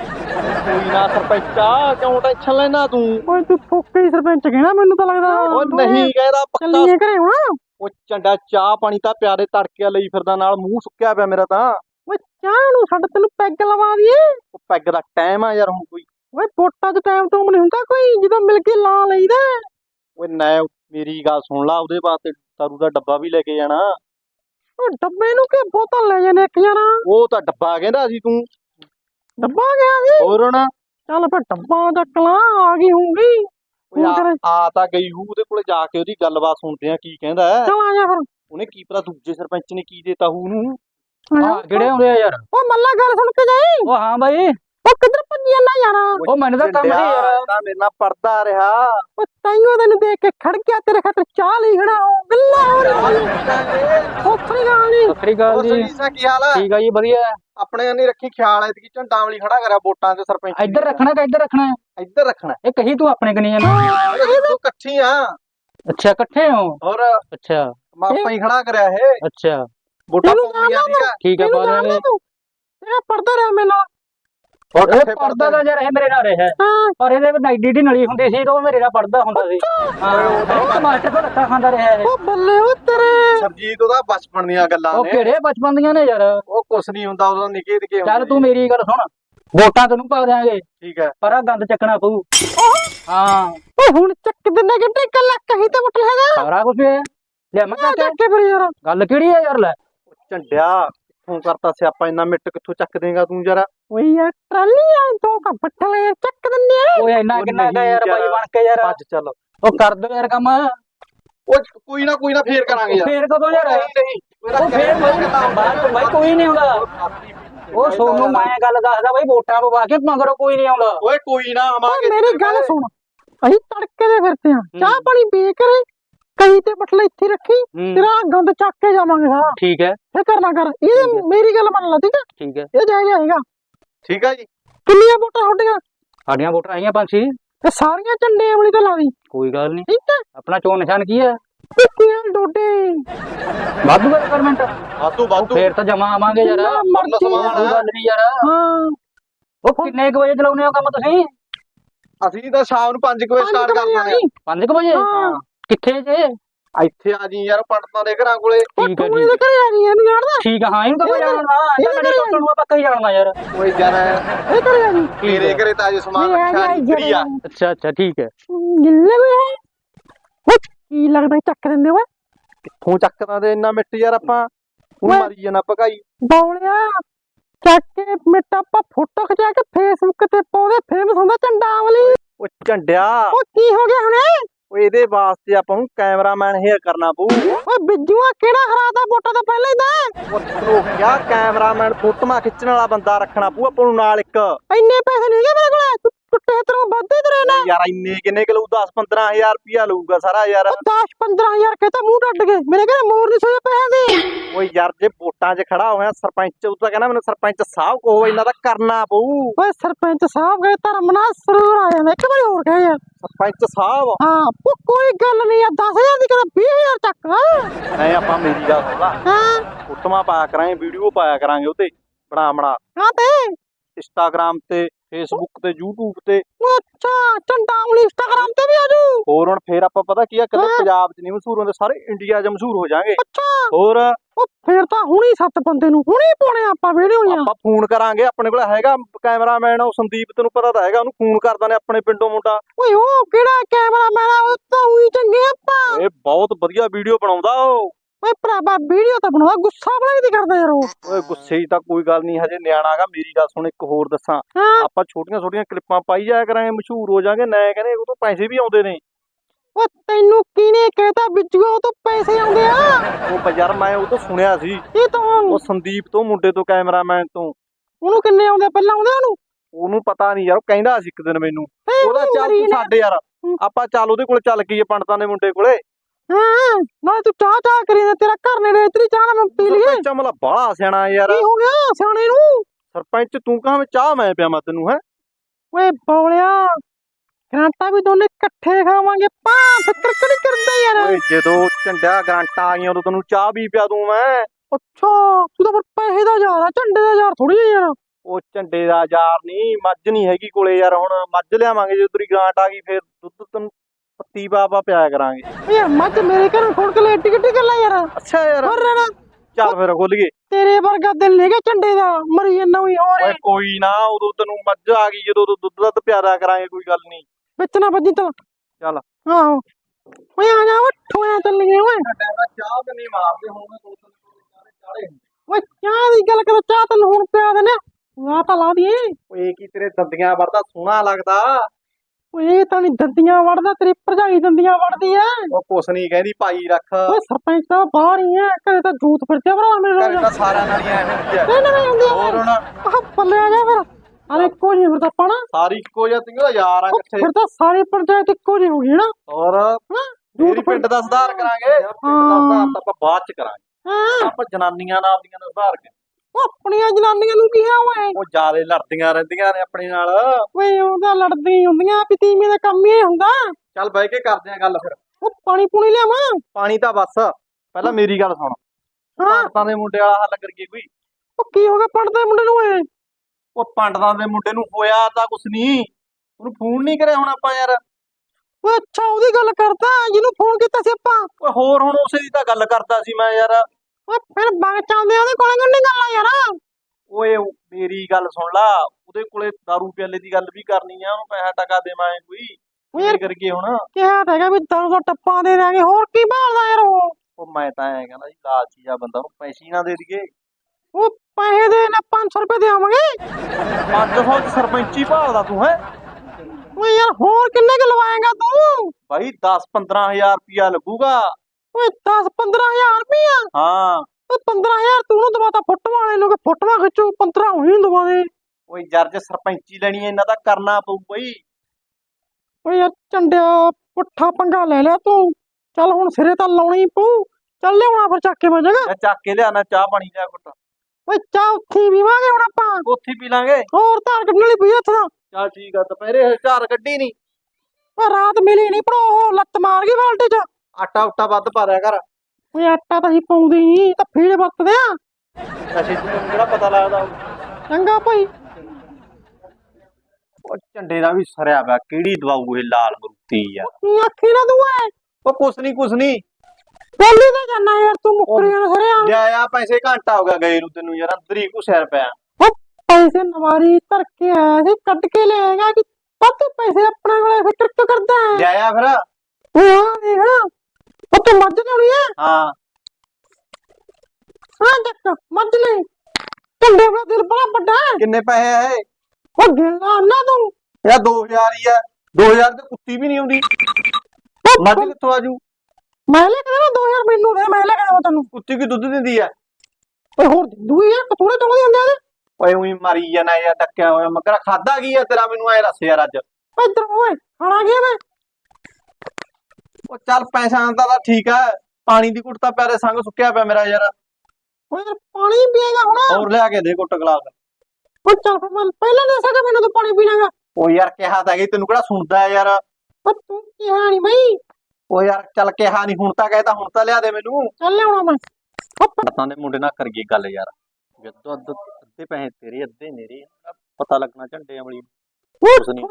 B: ਕੋਈ ਨਾ ਸਰਪੰਚਾ ਕਿਉਂ ਟੈਨਸ਼ਨ ਲੈਣਾ ਤੂੰ?
A: ਓਏ ਤੂੰ ਫੋਕੇ ਹੀ ਸਰਪੰਚ ਕਹਿਣਾ ਮੈਨੂੰ ਤਾਂ ਲੱਗਦਾ।
B: ਉਹ ਨਹੀਂ ਕਹਿਦਾ ਪੱਕਾ।
A: ਚੱਲੀਏ ਘਰੇ ਹੁਣ।
B: ਉਹ ਚੰਡਾ ਚਾਹ ਪਾਣੀ ਤਾਂ ਪਿਆਰੇ ਤੜਕੇ ਲਈ ਫਿਰਦਾ ਨਾਲ ਮੂੰਹ ਸੁੱਕਿਆ ਪਿਆ ਮੇਰਾ ਤਾਂ।
A: ਓਏ ਚਾਹ ਨੂੰ ਛੱਡ ਤੈਨੂੰ ਪੈਗ ਲਵਾ ਦਈਏ
B: ਉਹ ਪੈਗ ਦਾ ਟਾਈਮ ਆ ਯਾਰ ਹੁਣ ਕੋਈ।
A: ਓਏ ਵੋਟਾਂ 'ਚ ਟਾਈਮ ਟੂਮ ਨਹੀਂ ਹੁੰਦਾ ਕੋਈ ਜਦੋਂ ਮਿਲ ਕੇ ਲਾ ਲਈਦਾ।
B: ਓਏ ਨਾ ਮੇਰੀ ਗੱਲ ਸੁਣ ਲਾ ਉਹਦੇ ਵਾਸਤੇ ਤਾਰੂ ਦਾ ਡੱਬਾ ਵੀ ਲੈ ਕੇ ਜਾਣਾ।
A: ਓ ਡੱਬੇ ਨੂੰ ਕਿ ਬੋਤਲ ਲੈ ਜਾਣੇ ਇੱਕ ਜਣਾ
B: ਉਹ ਤਾਂ ਡੱਬਾ ਕਹਿੰਦਾ ਸੀ ਤੂੰ।
A: ਡੱਬਾ ਗਿਆ ਸੀ?
B: ਹੋਰ ਹੁਣ?
A: ਚੱਲ ਫਿਰ ਡੱਬਾ ਚੱਕ ਲਾ ਆ ਗਈ ਹੋਊਗੀ। ਹੁਣ
B: ਆ- ਤਾਂ ਗਈ ਹੂ ਉਹਦੇ ਕੋਲੇ ਜਾ ਕੇ ਉਹਦੀ ਗੱਲਬਾਤ ਸੁਣਦੇ ਆ ਕੀ ਕਹਿੰਦਾ ਹੈ।
A: ਚੱਲ ਆ ਜਾ ਫਿਰ।
B: ਉਹਨੇ ਕੀ ਪਤਾ ਦੂਜੇ ਸਰਪੰਚ ਨੇ ਕੀ ਦੇਤਾ ਹੂ ਨੂੰ।
A: ਆ ਜਾ।
D: ਕਿਹੜੇ ਆਉਂਦੇ ਆ ਯਾਰ?
A: ਓ ਮੱਲਾ ਗੱਲ ਸੁਣ ਕੇ ਜਾਈ।
D: ਉਹ ਹਾਂ ਬਾਈ।
A: ਓ ਕਿੱਧਰ ਭੱਜੀ ਜਾਂਦਾ ਯਾਰ?
D: ਉਹ ਮੈਨੂੰ ਤਾਂ ਕੰਮ
B: ਝੰਡਿਆ,
D: ਯਾਰ।
B: ਤਾਂ ਮੇਰੇ ਨਾਲ ਪੜਦਾ ਰਿਹਾ।
A: ਓ ਤਾਈਓ ਤੈਨੂੰ ਦੇਖ ਕੇ ਖੜ ਗਿਆ ਤੇਰੇ ਖਾਤਰ ਚਾਹ ਲਈ ਖੜਾ। ਹੋ ਗੱਲਾਂ ਹੋ ਰਹੀਆਂ ਸੋਚਣੀ ਗੱਲ ਨਹੀਂ।
D: ਸਤਿ ਸ੍ਰੀ ਅਕਾਲ
B: ਹੋਰ
D: ਜੀ।
B: ਕੀ ਹਾਲ ਹੈ?
D: ਠੀਕ ਆ ਜੀ ਵਧੀਆ।
B: ਆਪਣੇ ਨਹੀਂ ਰੱਖੀ ਖਿਆਲ ਐਤਕੀ ਝੰਡਾ ਵਾਲੀ ਖੜਾ ਕਰਿਆ ਵੋਟਾਂ ਤੇ ਸਰਪੰਚ
D: ਇੱਧਰ ਰੱਖਣਾ ਕਿ ਇੱਧਰ ਰੱਖਣਾ ਹੈ?
B: ਇੱਧਰ ਰੱਖਣਾ
D: ਇਹ ਕਹੀ ਤੂੰ ਆਪਣੇ ਕਨੀ
B: ਇਹ ਤੂੰ ਇਕੱਠੀ ਆ।
D: ਅੱਛਾ ਇਕੱਠੇ ਹੋ?
B: ਹੋਰ?
D: ਅੱਛਾ।
B: ਆਪਾਂ ਹੀ ਖੜਾ ਕਰਿਆ ਇਹ।
D: ਅੱਛਾ।
B: ਵੋਟਾਂ ਪਾਉਣੀਆਂ ਠੀਕ ਆ
D: ਪਾ
A: ਜਾਣਦਾ
D: ਦਿਆਂਗੇ।
A: ਤੂੰ। ਇਹ ਪੜਦਾ ਰਿਹਾ ਮੇਰੇ ਨਾਲ।
D: ਉਹ
B: ਕਿੱਥੇ
D: ਪੜਦਾ ਤਾਂ ਯਾਰ ਇਹ ਮੇਰੇ ਨਾਲ ਰਿਹਾ।
A: ਹਾਂ।
D: ਪਰ ਇਹਦੇ ਵਿੱਚ ਐਡੀ ਢੀ ਨਲੀ ਹੁੰਦੀ ਸੀ ਤਾਂ ਉਹ ਮੇਰੇ ਨਾਲ ਪੜਦਾ ਹੁੰਦਾ ਸੀ। ਹਾਂ ਉਹ ਮਾਸਟਰ ਕੋਲ ਲੱਖਾਂ ਖਾਂਦਾ ਰਿਹਾ ਇਹ।
A: ਉਹ ਬੱਲੇ ਉਹ ਤੇਰੇ।
B: ਸਰਜੀਤ ਉਹਦਾ ਬਚਪਨ ਦੀਆਂ ਗੱਲਾਂ
D: ਉਹ
B: ਨੇ।
D: ਕਿਹੜੇ ਬਚਪਨ ਦੀਆਂ ਨੇ ਯਾਰ?
B: ਉਹ ਕੁਛ ਨਹੀਂ ਹੁੰਦਾ ਉਦੋਂ ਨਿੱਕੇ ਨਿੱਕੇ
D: ਚੱਲ ਤੂੰ। ਮੇਰੀ ਗੱਲ ਸੁਣ। ਵੋਟਾਂ ਤੈਨੂੰ ਪਾ ਦਿਆਂਗੇ।
B: ਠੀਕ ਹੈ।
D: ਪਰ ਆ ਗੰਦ ਚੱਕਣਾ ਪਊ। ਹਾਂ।
A: ਓਏ ਹੁਣ ਚੱਕ ਦਿੰਨੇ ਘੰਟੇ ਕੱਲਾ ਕਹੀ ਤੇ ਮਟਲ ਹੈਗਾ।
D: ਸਾਰਾ ਕੁਝ ਲੈ ਮੈਂ ਕਿਹਾ
A: ਚੱਕ ਕੇ ਫਿਰ ਯਾਰ।
D: ਗੱਲ ਕਿਹੜੀ ਹੈ ਯਾਰ ਲੈ।
B: ਝੰਡਿਆ। ਕਿੱਥੋਂ ਕਰਤਾ ਸਿਆਪਾ ਇੰਨਾ ਮਿੱਟ ਕਿੱਥੋਂ ਚੱਕ ਦੇਗਾ ਤੂੰ ਜਰਾ?
A: ਓਏ ਯਾਰ ਟਰਾਲੀ ਆ ਦੋ ਕਾ ਬੱਠਲ ਯਾਰ ਚੱਕ ਦਿੰਨੇ ਆ।
D: ਓਏ ਇੰਨਾ ਕਿੰਨਾ ਕਾ ਯਾਰ ਬਾਈ
B: ਯਾਰ।
D: ਬਣ ਕੇ ਯਾਰ।
B: ਭੱਜ ਚੱਲ।
D: ਉਹ ਕਰ ਦੋ ਯਾਰ ਕੰਮ।
B: ਉਹ ਕੋਈ ਨਾ ਕੋਈ ਨਾ ਫੇਰ ਕਰਾਂਗੇ ਯਾਰ।
D: ਫੇਰ ਕਦੋਂ ਯਾਰ?
B: ਨਹੀਂ
D: ਉਹ ਫੇਰ ਬਾਈ ਬਾਹਰ ਬਾਈ ਕੋਈ ਨਹੀਂ ਆਉਂਦਾ। ਉਹ ਸੋਨੂੰ ਮੈਂ ਗੱਲ ਦੱਸਦਾ ਬਾਈ ਵੋਟਾਂ ਪਵਾ ਕੇ ਮਗਰੋਂ ਕੋਈ ਨਹੀਂ ਆਉਂਦਾ।
B: ਓਏ ਕੋਈ ਨਾ ਆਵਾਂਗੇ।
A: ਮੇਰੀ ਗੱਲ ਸੁਣ। ਅਸੀਂ ਤੜਕੇ ਦੇ ਫਿਰਦੇ ਆ ਚਾਹ ਪਾਣੀ ਪੀ ਕਰੇ। ਕਹੀ ਤੇ ਬਟਲ ਇੱਥੇ ਰੱਖੀ
D: ਹੂੰ,
A: ਤੇਰਾ ਗੰਦ ਚੱਕ ਕੇ ਜਾਵਾਂਗੇ ਸਾਰਾ
D: ਠੀਕ ਹੈ।
A: ਇਹ ਕਰਨਾ ਕਰ ਇਹ ਮੇਰੀ ਗੱਲ ਮੰਨ ਲੈ ਠੀਕ ਹੈ?
D: ਠੀਕ ਹੈ।
A: ਇਹ ਜਾਇਜ਼ ਹੈਗਾ।
B: ਠੀਕ ਆ ਜੀ।
A: ਕਿੰਨੀਆਂ ਵੋਟਾਂ ਤੁਹਾਡੀਆਂ?
D: ਸਾਡੀਆਂ ਵੋਟਾਂ ਆਈਆਂ ਪੰਜ ਛੇ।
A: ਤੇ ਸਾਰੀਆਂ ਝੰਡੇ ਅਮਲੀ ਤੇ ਲਾ ਦੀ
D: ਕੋਈ ਗੱਲ ਨਹੀਂ।
A: ਠੀਕ ਹੈ।
D: ਆਪਣਾ ਚੋਣ ਨਿਸ਼ਾਨ ਕੀ ਹੈ?
A: ਕੁੱਤੀਆਂ ਡੋਡੇ।
D: ਵਾਧੂ ਗਵਰਨਮੈਂਟ
B: ਵਾਧੂ ਵਾਧੂ।
D: ਫੇਰ ਤਾਂ ਜਮਾ ਆਵਾਂਗੇ ਯਾਰ।
A: ਜਿੰਨਾ ਮਰਜ਼ੀ
B: ਸਮਾਨ
D: ਕੋਈ ਗੱਲ ਨਹੀਂ ਯਾਰ।
A: ਹਾਂ।
D: ਉਹ ਕਿੰਨੇ ਕੁ ਵਜੇ ਚਲਾਉਨੇ ਹੋ ਕੰਮ ਤੁਸੀਂ?
B: ਅਸੀਂ ਤਾਂ ਸ਼ਾਮ ਨੂੰ 5 ਵਜੇ ਸਟਾਰਟ ਕਰ ਦਿੰਦੇ
D: 5 ਵਜੇ?
A: ਹਾਂ।
D: ਕਿੱਥੇ ਜੇ
B: ਇੱਥੇ ਆ ਜੀ ਯਾਰ ਪੰਡਤਾਂ ਦੇ ਘਰਾਂ ਕੋਲੇ।
A: ਉਹ
D: ਠੀਕ ਹੈ
A: ਤੂੰ
D: ਠੀਕ
A: ਇਹਦੇ ਘਰੇ ਆ ਗਈ ਇਹਨੂੰ ਜਾਣਦਾ
D: ਠੀਕ ਆ ਹਾਂ ਇਹਨੂੰ ਤਾਂ ਜਾਣਦਾ।
A: ਇਹਨੂੰ
D: ਇਹਨੂੰ ਤਾਂ ਨੂੰ ਪੱਕਾ ਹੀ ਜਾਣਦਾ ਯਾਰ।
B: ਓਏ ਯਾਰ
A: ਇਹ ਘਰੇ ਆ ਗਈ।
B: ਤੇਰੇ ਘਰੇ ਤਾਂ ਅਜੇ ਸਮਾਨ
A: ਇਹ
B: ਰੱਖਿਆ ਨਹੀਂ ਫਰੀ ਆ।
D: ਅੱਛਾ ਅੱਛਾ ਠੀਕ ਹੈ
A: ਗਿੱਲੇ ਕੋਈ ਹੈ ਉਹ ਕੀ ਲੱਗਦਾ ਚੱਕ ਦਿੰਦੇ ਓਏ
B: ਕਿੱਥੋਂ ਚੱਕਦਾ ਤੇ ਇੰਨਾ ਮਿੱਟ ਯਾਰ ਆਪਾਂ? ਹੁਣ
A: ਓਏ।
B: ਮਾਰੀ ਜਾਣਾ ਭਕਾਈ।
A: ਬੌਲਿਆ। ਚੱਕ ਕੇ ਮਿੱਟ ਆਪਾਂ ਫੋਟੋ ਖਿਚਾ ਕੇ ਫੇਸਬੁੱਕ ਤੇ ਪਾਉਂਦੇ ਫੇਮਸ ਹੁੰਦਾ ਅਮਲੀ
B: ਉਹ ਝੰਡਿਆ।
A: ਉਹ ਕੀ ਹੋ ਗਿਆ ਹੁਣੇ?
B: ਓਏ ਇਹਦੇ ਵਾਸਤੇ ਆਪਾਂ ਨੂੰ ਕੈਮਰਾਮੈਨ ਹੇਅਰ ਕਰਨਾ ਪਊ।
A: ਓਏ ਬਿੱਜੂਆ ਕਿਹੜਾ ਹਰਾਤਾ ਫੋਟੋ ਤੋਂ ਪਹਿਲਾਂ ਹੀ ਤਾਂ
B: ਉਹ ਲੋਕਿਆ ਕੈਮਰਾਮੈਨ ਫੋਟੋਆਂ ਖਿੱਚਣ ਵਾਲਾ ਬੰਦਾ ਰੱਖਣਾ ਪਊ ਆਪਾਂ ਨੂੰ ਨਾਲ ਇੱਕ।
A: ਇੰਨੇ ਪੈਸੇ ਨਹੀਂ ਹੈਗੇ ਮੇਰੇ ਕੋਲ? ਟੁੱਟੇ ਤਰ੍ਹਾਂ ਵੱਧੇ ਤੇਰੇ ਨੇ
B: ਯਾਰ ਇੰਨੇ ਕਿੰਨੇ ਕਿਲੋ 10 15000 ਰੁਪਿਆ ਲਊਗਾ ਸਾਰਾ ਯਾਰ।
A: ਉਹ 10 15000 ਕੇ ਤਾਂ ਮੂੰਹ ਡੱਡ ਗਏ। ਮੇਰੇ ਘਰੇ ਮੋਰ ਨਹੀਂ ਸੋਏ ਪੈਸੇ ਦੇ।
B: ਓਏ ਯਾਰ ਜੇ ਵੋਟਾਂ 'ਚ ਖੜਾ ਹੋਇਆ ਸਰਪੰਚ ਉਹ ਤਾਂ ਕਹਿੰਦਾ ਮੈਨੂੰ ਸਰਪੰਚ ਸਾਹਿਬ ਕੋ ਇਹਨਾਂ ਦਾ ਕਰਨਾ ਪਊ।
A: ਓਏ ਸਰਪੰਚ ਸਾਹਿਬ ਗਏ ਧਰਮ ਨਾਲ ਸਰੂਰ ਆ ਜਾਂਦਾ। ਇੱਕ ਵਾਰੀ ਹੋਰ ਕਹੇ ਯਾਰ।
B: ਸਰਪੰਚ ਸਾਹਿਬ?
A: ਹਾਂ ਉਹ ਕੋਈ ਗੱਲ ਨਹੀਂ ਆ 10000 ਦੀ ਕਰ 20000 ਚੱਕ।
B: ਨਹੀਂ ਆਪਾਂ ਮੇਰੀ ਗੱਲ ਸੁਣ ਲਾ।
A: ਹਾਂ।
B: ਫੋਟੋਆਂ ਪਾਇਆ ਕਰਾਂਗੇ ਵੀਡੀਓ ਪਾਇਆ ਕਰਾਂਗੇ ਉਹਤੇ ਬਣਾ ਬਣਾ
A: ਹਾਂ ਤੇ।
B: ਇੰਸਟਾਗ੍ਰਾਮ ਤੇ ਫੇਸਬੁੱਕ ਤੇ YouTube ਤੇ।
A: ਅੱਛਾ ਝੰਡਾ ਉਂਗਲੀ ਇੰਸਟਾਗ੍ਰਾਮ ਤੇ ਵੀ ਆਜੂ।
B: ਹੋਰ ਹੁਣ ਫੇਰ ਆਪਾਂ ਪਤਾ ਕੀ ਆ
A: ਹਾਂ।
B: ਪੰਜਾਬ 'ਚ ਨਹੀਂ ਮਸ਼ਹੂਰ ਹੁੰਦੇ ਸਾਰੇ ਇੰਡੀਆ 'ਚ ਮਸ਼ਹੂਰ ਹੋ ਜਾਾਂਗੇ।
A: ਅੱਛਾ।
B: ਹੋਰ?
A: ਉਹ ਫੇਰ ਤਾਂ ਹੁਣੀ ਸੱਤ ਬੰਦੇ ਨੂੰ ਹੁਣੀ ਪਾਉਣੇ ਆਪਾਂ ਵੀਡੀਓ ਜਾਂ
B: ਆਪਾਂ ਫੋਨ ਕਰਾਂਗੇ ਆਪਣੇ ਕੋਲ ਹੈਗਾ ਕੈਮਰਾਮੈਨ ਉਹ ਸੰਦੀਪ ਤੈਨੂੰ ਪਤਾ ਤਾਂ ਹੈਗਾ ਉਹਨੂੰ ਫੋਨ ਕਰਦਾ ਨੇ ਆਪਣੇ ਪਿੰਡੋਂ ਮੁੰਡਾ।
A: ਓਏ ਉਹ ਕਿਹੜਾ ਕੈਮਰਾ ਉਹ ਤਾਂ ਉਹੀ ਚੰਗੇ ਆਪਾਂ।
B: ਇਹ ਬਹੁਤ ਵਧੀਆ ਵੀਡੀਓ ਬਣਾਉਂਦਾ ਉਹ।
A: ਓਏ ਭਰਾਵਾ ਵੀਡੀਓ ਤਾਂ ਬਣਾਉਂਦਾ ਗੁੱਸਾ ਬੜਾ ਦੀ ਕਰਦਾ ਯਾਰ ਉਹ।
B: ਓਏ ਗੁੱਸੇ 'ਚ ਤਾਂ ਕੋਈ ਗੱਲ ਨਹੀਂ ਹਜੇ ਨਿਆਣਾਗਾ ਮੇਰੀ ਗੱਲ ਸੁਣ ਇੱਕ ਹੋਰ ਦੱਸਾਂ।
A: ਹਾਂ।
B: ਆਪਾਂ ਛੋਟੀਆਂ ਛੋਟੀਆਂ ਕਲਿੱਪਾਂ ਪਾਈ ਜਾਇਆ ਕਰਾਂਗੇ ਮਸ਼ਹੂਰ ਹੋ ਜਾਾਂਗੇ ਨਾ ਕਹਿੰਦੇ ਉਹ ਤੋਂ ਪੈਸੇ ਵੀ ਆਉਂਦੇ ਨੇ।
A: ਉਹ ਤੈਨੂੰ ਕਿਹਨੇ ਕਹਿਤਾ ਉਹ ਤੋਂ ਪੈਸੇ ਆਉਂਦੇ ਆ?
B: ਉਹ ਬ- ਯਾਰ ਮੈਂ ਉਹ ਤੋਂ ਸੁਣਿਆ ਸੀ।
A: ਇਹ ਤਾਂ
B: ਉਹ ਸੰਦੀਪ ਤੋਂ ਮੁੰਡੇ ਤੋਂ ਕੈਮਰਾਮੈਨ ਤੋਂ।
A: ਉਹਨੂੰ ਕਿੰਨੇ ਆਉਂਦੇ? ਪਹਿਲਾਂ ਆਉਂਦੇ ਉਹਨੂੰ?
B: ਉਹਨੂੰ ਪਤਾ ਨਹੀਂ ਯਾਰ ਉਹ ਕਹਿੰਦਾ ਸੀ ਇੱਕ ਦਿਨ ਮੈਨੂੰ। ਉਹਦਾ ਚੱਲ ਤੂੰ। ਸਾਡੇ ਯਾਰ
A: ਹੂੰ।
B: ਆਪਾਂ ਚੱਲ ਉਹਦੇ ਕੋਲ ਚੱਲ ਗਈਏ ਪੰਡਤਾਂ ਦੇ ਮੁੰਡੇ ਕੋਲੇ।
A: ਹਾਂ ਨਾ ਤੂੰ ਚਾਹ ਚਾਹ ਕਰੀ ਜਾਂਦਾ, ਤੇਰਾ ਘਰ ਨੇੜੇ ਤੇਰੀ ਚਾਹ ਨਾ ਮੈਂ ਪੀ ਲਈਏ।
B: ਸਰਪੰਚ ਮਲਾ ਬਾਹਲਾ ਸਿਆਣਾ ਯਾਰ।
A: ਕੀ ਹੋ ਗਿਆ ਸਿਆਣੇ ਨੂੰ?
B: ਸਰਪੰਚ ਤੂੰ ਕਹਾਂ ਚਾਹ ਮੈਂ ਪਿਆ ਮੈਂ ਤੈਨੂੰ ਹੈ?
A: ਓਏ ਬੌਲਿਆ ਗਰਾਂਟਾ ਵੀ ਦੋਨੇ ਇਕੱਠੇ ਖਾਵਾਂਗੇ। ਪਾ ਫਿਕਰ ਕਿਹੜੀ ਕਰਦਾ ਯਾਰ?
B: ਓਏ ਜਦੋਂ ਝੰਡਿਆ ਗਰੰਟਾਂ ਆ ਗਈਆਂ ਉਦੋਂ ਤੈਨੂੰ ਚਾਹ ਵੀ ਪਿਆ ਦੂੰ ਮੈਂ।
A: ਅੱਛਾ ਤੂੰ ਤਾਂ ਫਿਰ ਪੈਸੇ ਦਾ ਯਾਰ ਆ ਝੰਡੇ ਦਾ ਯਾਰ ਥੋੜੀ ਯਾਰ।
B: ਉਹ ਝੰਡੇ ਦਾ ਯਾਰ ਨਹੀਂ ਮੱਝ ਨਹੀਂ ਹੈਗੀ ਕੋਲੇ ਯਾਰ ਹੁਣ ਮੱਝ ਲਿਆਵਾਂਗੇ ਜਦੋਂ ਤੇਰੀ ਗਰਾਂਟ ਆ ਗਈ ਫਿਰ ਦੁੱਧ ਤੈਨੂੰ ਪੱਤੀ ਬਾਬਾ ਪਿਆਇਆ ਕਰਾਂਗੇ।
A: ਓਏ ਯਾਰ ਮੱਝ ਮੇਰੇ ਘਰੋਂ ਖੋੜ ਕੇ ਲੈ ਏਡੀ ਕਿੱਡੀ ਗੱਲਾਂ ਯਾਰ।
B: ਅੱਛਾ ਯਾਰ।
A: ਹੋਰ ਰਹਿਣਾ
B: ਚੱਲ ਫਿਰ ਖੁੱਲੀਏ
A: ਤੇਰੇ ਵਰਗਾ ਦਿਲ ਨਹੀਂ ਹੈਗਾ ਝੰਡੇ ਦਾ ਮਰੀ ਜਾਂਦਾ ਵੀ ਹੋਰ
B: ਓਏ ਕੋਈ ਨਾ ਉਦੋਂ ਤੈਨੂੰ ਮੱਝ ਆ ਗਈ ਜਦੋਂ ਉਦੋਂ ਦੁੱਧ ਦੱਧ ਪਿਆਦਾ ਕਰਾਂਗੇ ਕੋਈ ਗੱਲ ਨਹੀਂ
A: ਵਿੱਚ ਨਾ ਵੱਜੀ ਚੱਲ
B: ਚੱਲ।
A: ਆਹੋ। ਓਏ ਆ ਜਾ ਓਏ ਠੋਇਆ ਚੱਲੀਏ ਓਏ।
B: ਚਾਹ ਤੇ ਨਹੀਂ ਮਾਰਦੇ ਹੁਣ ਦੋ ਤਿੰਨ ਚਾਰੇ
A: ਓਏ ਚਾਹ ਦੀ ਗੱਲ ਕਰ ਚਾਹ ਤੈਨੂੰ ਹੁਣ ਪਿਆ ਦੇਣਾ। ਆ ਤਾਂ ਲਾ ਦੀਏ
B: ਓਏ ਕੀ ਤੇਰੇ ਦੰਦੀਆਂ ਵਰਦਾ ਸੋਹਣਾ ਲੱਗਦਾ।
A: ਇਹ ਤਾਂ ਨਹੀਂ ਦੰਦੀਆਂ ਵੜਦਾ ਤੇਰੀ ਭਰਜਾਈ ਦੰਦੀਆਂ ਵੜਦੀ ਆ
B: ਉਹ ਕੁਛ ਨਹੀਂ ਕਹਿੰਦੀ ਭਾਈ ਰੱਖ।
A: ਓਏ ਸਰਪੰਚ ਤਾਂ ਬਾਹਰ ਹੀ ਆ ਘਰੇ ਤਾਂ ਜੂਤ ਫਿਰਦੇ ਭਰਾ ਮੇਰੇ
B: ਘਰੇ ਤਾਂ ਸਾਰਿਆਂ ਨਾਲ ਹੀ ਐ ਐ।
A: ਇਹ ਨਵੇਂ ਹੁੰਦੇ
B: ਹੋਰ ਹੁਣ?
A: ਆਹ ਪੱਲੇ ਆ ਜਾ ਫਿਰ। ਅਰੇ ਇੱਕੋ ਜਿਹੀ ਫਿਰ ਤਾਂ ਪਾਣਾ
B: ਸਾਰੀ ਇੱਕੋ ਜਿਹਾ ਤੈਨੂੰ ਯਾਰ ਆ ਕਿੱਥੇ।
A: ਫਿਰ ਤਾਂ ਸਾਰੀ ਪੰਚਾਇਤ ਇੱਕੋ ਜਿਹੀ ਹੋ ਗਈ ਨਾ
B: ਹੋਰ? ਮੇਰੀ ਪਿੰਡ ਦਾ ਸੁਧਾਰ ਕਰਾਂਗੇ। ਪਿੰਡ ਦਾ। ਸੁਧਾਰ ਤਾਂ ਆਪਾਂ ਬਾਅਦ ਚ ਕਰਾਂਗੇ। ਆਪਾਂ ਜਨਾਨੀਆਂ ਨਾਲ ਆਪਣੀਆਂ ਦਾ ਸੁਧਾਰ ਕੇ
A: ਉਹ ਆਪਣੀਆਂ ਜਨਾਨੀਆਂ ਨੂੰ ਕੀ ਆ ਓਏ?
B: ਉਹ ਜਾਲੇ ਲੜਦੀਆਂ ਰਹਿੰਦੀਆਂ ਨੇ ਆਪਣੇ ਨਾਲ।
A: ਓਏ ਉਹਦਾ ਲੜਦੀ ਹੁੰਦੀਆਂ ਵੀ ਤੀਵੀਂ ਦਾ ਕੰਮ ਹੀ ਇਹ ਹੁੰਦਾ।
B: ਚੱਲ ਬਹਿ ਕੇ ਕਰਦੇ ਆ ਗੱਲ ਫਿਰ।
A: ਉਹ ਪਾਣੀ ਪੂਣੀ ਲਿਆਵਾਂ?
B: ਪਾਣੀ ਤਾਂ ਬਸ। ਪਹਿਲਾਂ ਮੇਰੀ ਗੱਲ ਸੁਣ।
A: ਹਾਂ।
B: ਪੰਡਤਾਂ ਦੇ ਮੁੰਡੇ ਵਾਲਾ ਹੱਲ ਕਰੀਏ ਕੋਈ?
A: ਉਹ ਕੀ ਹੋ ਗਿਆ ਪੜਦੇ ਮੁੰਡੇ ਨੂੰ ਓਏ?
B: ਉਹ ਪੰਡਤਾਂ ਦੇ ਮੁੰਡੇ ਨੂੰ ਹੋਇਆ ਤਾਂ ਕੁਛ ਨਹੀਂ ਉਹਨੂੰ ਫੋਨ ਨਹੀਂ ਕਰਿਆ ਹੁਣ ਆਪਾਂ ਯਾਰ।
A: ਓਏ ਅੱਛਾ ਉਹਦੀ ਗੱਲ ਕਰਦਾ ਜਿਹਨੂੰ ਫੋਨ ਕੀਤਾ ਸੀ ਆਪਾਂ।
B: ਓਏ ਹੋਰ ਹੁਣ ਉਸੇ ਦੀ ਤਾਂ ਗੱਲ ਕਰਦਾ ਸੀ ਮੈਂ ਯਾਰ।
A: ਓਏ ਫਿਰ ਬਾਗ ਚੱਲਦੇ ਆ ਉਹਦੇ ਕੋਲੇ ਕਿੰਨੀ ਗੱਲ ਯਾਰ?
B: ਓਏ ਮੇਰੀ ਗੱਲ ਸੁਣ ਲਾ ਉਹਦੇ ਕੋਲੇ ਦਾਰੂ ਪਿਆਲੇ ਦੀ ਗੱਲ ਵੀ ਕਰਨੀ ਆ ਉਹਨੂੰ ਪੈਸਾ ਟਕਾ ਦੇਵਾਂਗੇ ਕੋਈ
A: ਓ ਯਾਰ
B: ਕੀ ਕਰੀਏ ਹੁਣ?
A: ਕਿਹਾ ਤਾਂ ਹੈਗਾ ਵੀ ਦਾਰੂ ਦਾ ਟੱਪਾ ਦੇ ਦਿਆਂਗੇ ਹੋਰ ਕੀ ਭਾਲਦਾ ਯਾਰ ਉਹ?
B: ਉਹ ਮੈਂ ਤਾਂ ਐਂ ਕਹਿੰਦਾ ਜੀ ਲਾਲਚੀ ਆ ਬੰਦਾ ਉਹਨੂੰ ਪੈਸੇ ਹੀ ਨਾ ਦੇ ਦਈਏ।
A: ਉਹ ਪੈਸੇ ਦੇ ਨਾ 500 ਰੁਪਏ ਦੇਵਾਂਗੇ?
B: 500 ਚ ਸਰਪੰਚੀ ਭਾਲਦਾ ਤੂੰ ਹੈ?
A: ਓਏ ਯਾਰ ਹੋਰ ਕਿੰਨੇ ਕੁ ਲਵਾਏਗਾ ਤੂੰ?
B: ਭਾਈ 10 15000 ਰੁਪਿਆ ਲੱਗੂਗਾ।
A: ਓਏ 10 15000 ਰੁਪਇਆ
B: ਹਾਂ।
A: ਓਏ 15000 ਤੂੰ ਨੂੰ ਦਵਾਤਾ ਫੁੱਟ ਵਾਲੇ ਨੂੰ ਕਿ ਫੁੱਟਵਾ ਖਿੱਚੂ 15 ਉਹੀ ਨੂੰ ਦਵਾ ਦੇ।
B: ਓਏ ਯਾਰ ਜੇ ਸਰਪੰਚੀ ਲੈਣੀ ਐ ਇਹਨਾਂ ਦਾ ਕਰਨਾ ਪਊ ਬਈ।
A: ਓਏ ਯਾਰ ਚੰਡਿਆ ਪੁੱਠਾ ਪੰਗਾ ਲੈ ਲਿਆ ਤੂੰ। ਚੱਲ ਹੁਣ ਸਿਰੇ ਤਾਂ ਲਾਉਣਾ ਹੀ ਪਊ। ਚੱਲ ਲਿਆਉਣਾ ਫਿਰ ਚੱਕ ਕੇ
B: ਮੈਂ ਚੱਕ ਕੇ ਲਿਆਣਾ ਚਾਹ ਪਾਣੀ ਲਿਆ ਘੁੱਟ।
A: ਓਏ ਚਾਹ ਉੱਥੇ ਪੀਵਾਂਗੇ ਹੁਣ ਆਪਾਂ।
B: ਉੱਥੇ ਹੀ ਪੀ ਲਾਂਗੇ।
A: ਹੋਰ ਧਾਰ ਕੱਢਣ ਵਾਲੀ ਪਈ ਆ ਇੱਥੇ ਤਾਂ।
B: ਚੱਲ ਠੀਕ ਆ ਦੁਪਹਿਰੇ ਹਜ਼ਾਰ ਕੱਢੀ ਨਹੀਂ
A: ਓਏ ਰਾਤ ਮਿਲੀ ਨਹੀਂ ਭਰੋ ਉਹ ਲੱਤ ਮਾਰ ਗਈ ਬਾਲਟੀ 'ਚ।
B: ਆਟਾ ਉਟਾ ਵੱਧ ਪਾ ਰਿਆ ਕਰ।
A: ਓਏ ਆਟਾ ਤਾਂ ਹੀ ਪਾਉਂਦੇ ਨਹੀਂ ਤਾਂ ਫੀੜ ਵਰਤਦੇ ਆ।
B: ਤੈਨੂੰ ਕਿਹੜਾ ਪਤਾ ਲੱਗਦਾ।
A: ਚੰਗਾ ਭਾਈ।
B: ਉਹ ਝੰਡੇ ਦਾ ਵੀ ਸਰਿਆ ਪਿਆ ਕਿਹੜੀ ਦਵਾਊ ਇਹ ਲਾਲ ਮਰੂਤੀ ਆ?
A: ਕੀ ਆਖੀ ਨਾ ਤੂੰ ਐ।
B: ਉਹ ਕੁਛ ਨਹੀਂ ਕੁਛ ਨਹੀਂ
A: ਬੋਲੀ ਤਾਂ ਜਾਨਾ ਯਾਰ ਤੂੰ ਮੁੱਕਰੀਆਂ ਨਾ ਸਰਿਆ।
B: ਲਿਆਇਆ ਪੈਸੇ ਘੰਟਾ ਹੋ ਗਿਆ ਗਏ ਨੂੰ ਤੈਨੂੰ ਯਾਰ ਅੰਦਰ ਹੀ ਘੁਸਿਆ ਪਿਆ।
A: ਉਹ ਪੈਸੇ ਨਵਾਰੀ ਧਰ ਕੇ ਆਇਆ ਸੀ ਕੱਢ ਕੇ ਲਿਆਏਗਾ ਕਿ ਪੱਤ ਪੈਸੇ ਆਪਣੇ ਕੋਲੇ ਫਿਕਰ ਕਿਉਂ ਕਰਦਾ ਹੈ।
B: ਲਿਆਇਆ ਫਿਰ।
A: ਓਏ ਆ ਦੇਖ। ਉਹ ਤੂੰ ਮੱਝ ਲਿਆਉਣੀ ਹੈ
B: ਹਾਂ।
A: ਹਾਂ ਦੇਖ ਮੱਝ ਲਈ। ਢੰਡੇ ਦਾ ਦਿਲ ਬੜਾ ਵੱਡਾ ਹੈ।
B: ਕਿੰਨੇ ਪੈਸੇ ਆ ਇਹ?
A: ਉਹ ਗਿਣਨਾ ਨਾ। ਤੂੰ
B: ਯਾ 2000 ਹੀ ਆ। 2000 ਤੇ ਕੁੱਤੀ ਵੀ ਨਹੀਂ ਆਉਂਦੀ। ਮੱਝ ਕਿੱਥੋਂ ਆਜੂ
A: ਮੈਂ ਲੈ ਕੇ ਦੇਵਾਂ 2000 ਮੈਨੂੰ ਦੇ ਮੈਂ ਲੈ ਕੇ ਦੇਵਾਂ ਤੈਨੂੰ।
B: ਕੁੱਤੀ ਕੀ ਦੁੱਧ ਦਿੰਦੀ ਆ?
A: ਓਏ ਹੋਰ ਦੂਈ ਯਾਰ ਕਤੂਰੇ ਚੋਂਦੇ ਹੁੰਦੇ ਆ।
B: ਓਏ ਉਹੀ ਮਾਰੀ ਜਾਣਾ ਯਾਰ ਟੱਕਿਆ ਹੋਇਆ। ਮਗਰ ਖਾਦਾ ਕੀ ਆ ਤੇਰਾ? ਮੈਨੂੰ ਐ ਦੱਸ ਯਾਰ ਅੱਜ।
A: ਇੱਧਰ ਓਏ ਖਾਣਾ ਕੀ ਮੈਂ
B: ਉਹ ਚੱਲ ਪੈਸਾ ਦਾ ਤਾਂ ਠੀਕ ਆ ਪਾਣੀ ਦੀ ਘੁੱਟ ਤਾਂ ਪਿਆਰੇ ਸੰਗ ਸੁੱਕਿਆ ਪਿਆ ਮੇਰਾ ਯਾਰ।
A: ਓਏ ਯਾਰ ਪਾਣੀ ਪੀਏਗਾ ਹੁਣ।
B: ਹੋਰ ਲਿਆ ਕੇ ਦੇ ਘੁੱਟ ਗਲਾਸ।
A: ਓ ਚੱਲ ਫਿਰ ਮੈਂ ਪਹਿਲਾਂ ਦੇ ਸਕਾ ਮੈਨੂੰ ਤੂੰ ਪਾਣੀ ਪੀਣਾਗਾ।
B: ਉਹ ਯਾਰ ਕਿਹਾ ਤਾਂ ਕਿ ਤੈਨੂੰ ਕਿਹੜਾ ਸੁਣਦਾ ਯਾਰ।
A: ਤੂੰ ਕਿਹਾ ਨਹੀਂ ਬਈ।
B: ਉਹ ਯਾਰ ਚੱਲ ਕਿਹਾ ਨਹੀਂ ਹੁਣ ਤਾਂ ਕਹਿਤਾ ਹੁਣ ਤਾਂ ਲਿਆ ਦੇ ਮੈਨੂੰ।
A: ਚੱਲ ਲਿਆਉਣਾ ਮੈਂ। ਪ-
B: ਪਤਾ ਦੇ ਮੁੰਡੇ ਨਾਲ ਕਰੀਏ ਗੱਲ ਯਾਰ। ਜਦੋਂ ਅੱਧ ਅੱਧੇ ਪੈਸੇ ਤੇਰੇ ਅੱਧੇ ਮੇਰੇ ਪਤਾ ਲੱਗਣਾ ਝੰਡੇ ਅਮਲੀ ਕੁਛ ਨੀ।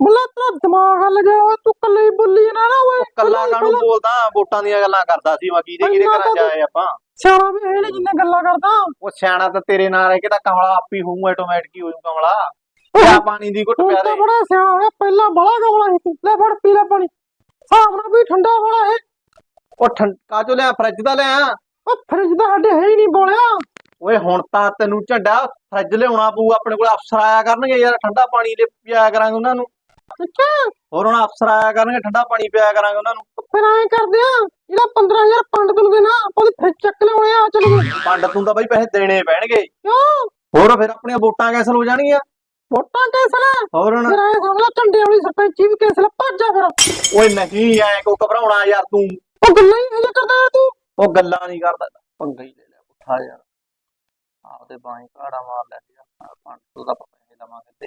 A: ਮੁੱਲਾ ਤੇਰਾ ਦਿਮਾਗ ਹੱਲ ਗਿਆ ਤੂੰ ਕੱਲੇ ਹੀ ਬੋਲੀ ਨਾ ਨਾ ਓਏ
B: ਉਹ ਕੱਲਾ
A: ਹੀ
B: ਕਾਹਨੂੰ ਬੋਲਦਾ ਵੋਟਾਂ ਦੀਆਂ ਗੱਲਾਂ ਕਰਦਾ ਸੀ ਮੈਂ ਕਿਹਦੇ ਕਿਹਦੇ ਘਰਾਂ ਜਾਏ ਆਪਾਂ?
A: ਸਿਆਣਾ ਵੀ ਹੈ ਨੀ ਜਿੰਨੇ ਗੱਲਾਂ ਕਰਦਾ।
B: ਉਹ ਸਿਆਣਾ ਤਾਂ ਤੇਰੇ ਨਾਲ ਰਹਿ ਕੇ ਤਾਂ ਕਮਲਾ ਆਪੀ ਹੋਊ ਆਟੋਮੈਟਿਕ ਹੀ ਹੋ ਜੂ ਕਮਲਾ ਕਿਆ ਪਾਣੀ ਦੀ ਘੁੱਟ ਪਿਆ
A: ਤਾਂ ਬੜਾ ਸਿਆਣਾ ਹੋਇਆ ਪਹਿਲਾਂ ਬੜਾ ਕਮਲਾ ਸੀ ਤੂੰ। ਲੈ ਫੜ ਪੀ ਲੈ ਪਾਣੀ ਨਾਲ ਵੀ ਠੰਡਾ ਵਾਲਾ ਹੈ
B: ਉਹ ਠੰਡਾ ਚੋ ਲਿਆ? ਫਰਿੱਜ ਦਾ ਲਿਆ?
A: ਓ ਫਰਿੱਜ ਦਾ ਸਾਡੇ ਹੈ ਹੀ ਨਹੀਂ ਬੋਲਿਆ।
B: ਓਏ ਹੁਣ ਤਾਂ ਤੈਨੂੰ ਝੰਡਾ ਫਰਿੱਜ ਲਿਆਉਣਾ ਪਊ ਆਪਣੇ ਕੋਲ ਅਫਸਰ ਆਇਆ ਕਰਨਗੇ ਯਾਰ ਠੰਡਾ ਪਾਣੀ ਦੇ ਪਿਆਇਆ ਕਰਾਂਗੇ ਉਹਨਾਂ ਨੂੰ।
A: ਅੱਛਾ।
B: ਹੋਰ ਹੁਣ ਅਫਸਰ ਆਇਆ ਕਰਨਗੇ ਠੰਡਾ ਪਾਣੀ ਪਿਆਇਆ ਕਰਾਂਗੇ ਉਹਨਾਂ ਨੂੰ।
A: ਫਿਰ ਐਂ ਕਰਦੇ ਆ ਜਿਹੜਾ 15000 ਪੰਡਤ ਨੂੰ ਦੇਣਾ ਉਹਦੇ ਫਰਿੱਜ ਚੱਕ ਲਿਆਉਣੇ ਆ ਚਲੋ।
B: ਪੰਡਤ ਨੂੰ ਤਾਂ ਬਾਈ ਪੈਸੇ ਦੇਣੇ ਪੈਣਗੇ।
A: ਕਿਉਂ?
B: ਹੋਰ ਫਿਰ ਆਪਣੀਆਂ ਵੋਟਾਂ ਕੈਂਸਲ ਹੋ ਜਾਣਗੀਆਂ।
A: ਵੋਟਾਂ ਕੈਸਲ
B: ਹੋਰ ਹੁਣ?
A: ਫਿਰ ਐਂ ਸਮਝ ਲਾ ਝੰਡੇ ਵਾਲੀ ਸਰਪੰਚੀ ਵੀ ਕੈਸਲ ਭੱਜ ਫਿਰ।
B: ਓਏ ਨਹੀਂ ਐ ਕੋ ਘਬਰਾਉਣਾ ਯਾਰ ਤੂੰ?
A: ਉਹ ਗੱਲਾਂ ਹੀ ਹਜੇ ਕਰਦਾ ਯਾਰ ਤੂੰ।
B: ਉਹ ਗੱਲਾਂ ਨਹੀਂ ਕਰਦਾ। ਪੰਗਾ ਹੀ ਲੈ ਲਿਆ ਪੁੱਠਾ ਯਾਰ। ਆਪਦੇ ਬਾਈ ਘਾੜਾ ਮਾਰ ਲੈ ਗਿਆ ਪੰਡਤ ਦਾ ਪੈਸੇ ਲਵਾਂਗੇ ਤੇ।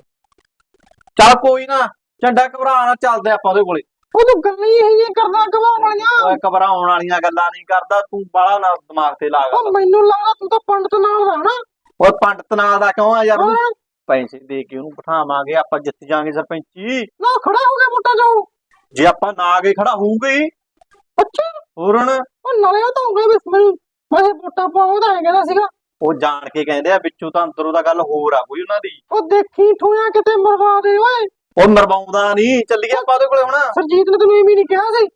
B: ਚੱਲ ਕੋਈ ਨਾ ਝੰਡਾ ਘਬਰਾਣਾ ਚੱਲਦੇ ਆਪਾਂ ਉਹਦੇ ਕੋਲੇ।
A: ਉਹ ਤੂੰ ਗੱਲਾਂ ਹੀ ਹਜੇ ਕਰਦਾ ਕਵਾਉਣ ਵਾਲੀਆਂ।
B: ਓਏ ਘਬਰਾਉਣ ਵਾਲੀਆਂ ਗੱਲਾਂ ਨਹੀਂ ਕਰਦਾ ਤੂੰ ਬਾਲਾ ਨਾ ਦਿਮਾਗ ਤੇ ਲਾ
A: ਉਹ ਮੈਨੂੰ ਲੱਗਦਾ ਤੂੰ ਤਾਂ ਪੰਡਤ ਨਾਲ ਰਹਿਣਾ
B: ਓਏ ਪੰਡਤ ਨਾਲ ਦਾ ਕਿਉਂ ਆ ਯਾਰ? ਪੈਸੇ ਦੇ ਕੇ ਉਹਨੂੰ ਬਿਠਾਵਾਂਗੇ ਆਪਾਂ ਜਿੱਤ ਜਾਾਂਗੇ ਸਰਪੰਚੀ।
A: ਨਾ ਖੜਾ ਹੋ ਗਿਆ ਵੋਟਾਂ ਜਾਓ
B: ਜੇ ਆਪਾਂ ਨਾ ਆ ਕੇ ਖੜਾ ਹੋਊਗੇ। ਹੀ,
A: ਅੱਛਾ।
B: ਹੋਰ ਹੁਣ
A: ਉਹ ਨਾਲੇ ਉਹ ਤਾਂ ਉਂਗਲੀ ਵਿੱਚ ਮੈਨੂੰ ਮੈਂ ਵੋਟਾਂ ਪਾਉਂ ਤਾਂ ਐਂ ਕਹਿੰਦਾ ਸੀਗਾ।
B: ਉਹ ਜਾਣ ਕੇ ਕਹਿੰਦੇ ਆ ਵਿੱਚੋਂ ਤਾਂ ਅੰਦਰੋਂ ਦਾ ਗੱਲ ਹੋਰ ਆ ਕੋਈ ਉਹਨਾਂ ਦੀ।
A: ਉਹ ਦੇਖੀ ਠੂਆਂ ਕਿਤੇ ਮਰਵਾ ਦੇ ਓਏ।
B: ਉਹ ਮਰਵਾਉਂਦਾ ਨਹੀਂ ਚੱਲੀਏ ਆਪਾਂ ਉਹਦੇ ਕੋਲੇ ਹੁਣ।
A: ਸਰਜੀਤ ਨੇ ਤੈਨੂੰ ਐਵੇਂ ਨਹੀਂ ਕਿਹਾ ਸੀ?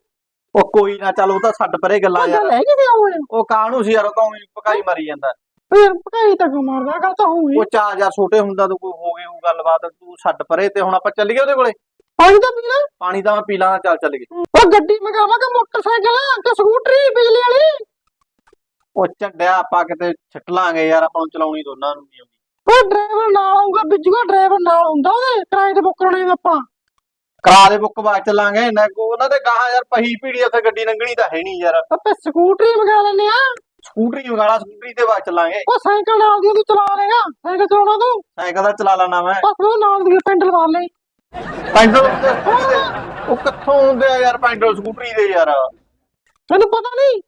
B: ਉਹ ਕੋਈ ਨਾ ਚੱਲ ਉਹ ਤਾਂ ਛੱਡ ਪਰੇ ਗੱਲਾਂ ਯਾਰ।
A: ਤੇ ਆਉਣ
B: ਉਹ ਕਾਹਨੂੰ ਸੀ ਯਾਰ ਉਹ ਤਾਂ ਉਹੀ ਪਕਾਈ ਮਾਰੀ ਜਾਂਦਾ।
A: ਫਿਰ ਭਕਾਈ ਤੱਕ ਮਾਰਦਾ? ਗੱਲ ਤਾਂ ਹੋਊਗੀ
B: ਉਹ ਚਾਰ ਜਾਂ ਛੋਟੇ ਹੁੰਦਾ ਤਾਂ ਕੋਈ ਹੋ ਗਈ ਉਹ ਗੱਲਬਾਤ ਤੂੰ ਛੱਡ ਪਰੇ ਤੇ ਹੁਣ ਆਪਾਂ ਚੱਲੀਏ ਉਹਦੇ ਕੋਲੇ।
A: ਪਾਣੀ ਤਾਂ ਪੀ ਲੈ।
B: ਪਾਣੀ ਤਾਂ ਮੈਂ ਪੀ ਲਾਂ ਚੱਲ ਚੱਲ ਗਏ
A: ਉਹ ਗੱਡੀ ਮੰਗਾਵਾਂਗੇ ਮੋਟਰਸਾਈਕਲ ਤੇ ਸਕੂਟਰੀ ਬਿਜਲੀ ਵਾਲੀ।
B: ਉਹ ਝੰਡਿਆ ਆਪਾਂ ਕਿਤੇ ਛੱਟ ਲਾਂਗੇ ਯਾਰ ਆਪਾਂ ਨੂੰ ਚਲਾਉਣੀ ਦੋਨਾਂ ਨੂੰ ਨਹੀਂ ਆਉਂਦੀ।
A: ਉਹ ਡਰਾਈਵਰ ਨਾਲ ਆਊਗਾ ਬਿੱਜੂਗਾ ਡਰਾਈਵਰ ਨਾਲ ਹੁੰਦਾ ਉਹਦੇ ਕਿਰਾਏ ਤੇ ਬੁੱਕ ਕਰਾਉਣੇ ਆਪਾਂ।
B: ਕਰਾ ਦੇ ਬੁੱਕ ਬਾਅਦ ਚੱਲਾਂਗੇ ਨਾ ਉਹਨਾਂ ਦੇ ਗਾਹਾਂ ਯਾਰ ਪਹੀ ਪੀੜੀ ਉੱਥੇ ਗੱਡੀ ਲੰਘਣੀ ਤਾਂ ਹੈ ਨਹੀਂ ਯਾਰ।
A: ਆਪੇ ਸਕੂਟਰੀ ਮੰਗਾ ਲੈਨੇ ਆ।
B: ਸਕੂਟਰੀ ਮੰਗਾਲਾ ਸਕੂਟਰੀ ਤੇ ਬਾਅਦ ਚੱਲਾਂਗੇ
A: ਉਹ ਸਾਈਕਲ ਨਾਲ ਦੀ ਤੂੰ ਚਲਾ ਲੇਗਾ ਸਾਈਕਲ ਚਲਾਉਣਾ ਤੂੰ?
B: ਸਾਈਕਲ ਦਾ ਚਲਾ ਲੈਣਾ ਮੈਂ।
A: ਬਸ ਉਹ ਨਾਲ ਦੀ
B: ਪੈਂਡਲ ਆ। ਸਕੂਟਰੀ ਦੇ ਉਹ ਕਿੱਥੋਂ ਹੁੰਦੇ ਆ ਯਾਰ ਪੈਂਡਲ ਸਕੂਟਰੀ ਦੇ ਯਾਰ?
A: ਤੈਨੂੰ ਪਤਾ ਨਹੀਂ?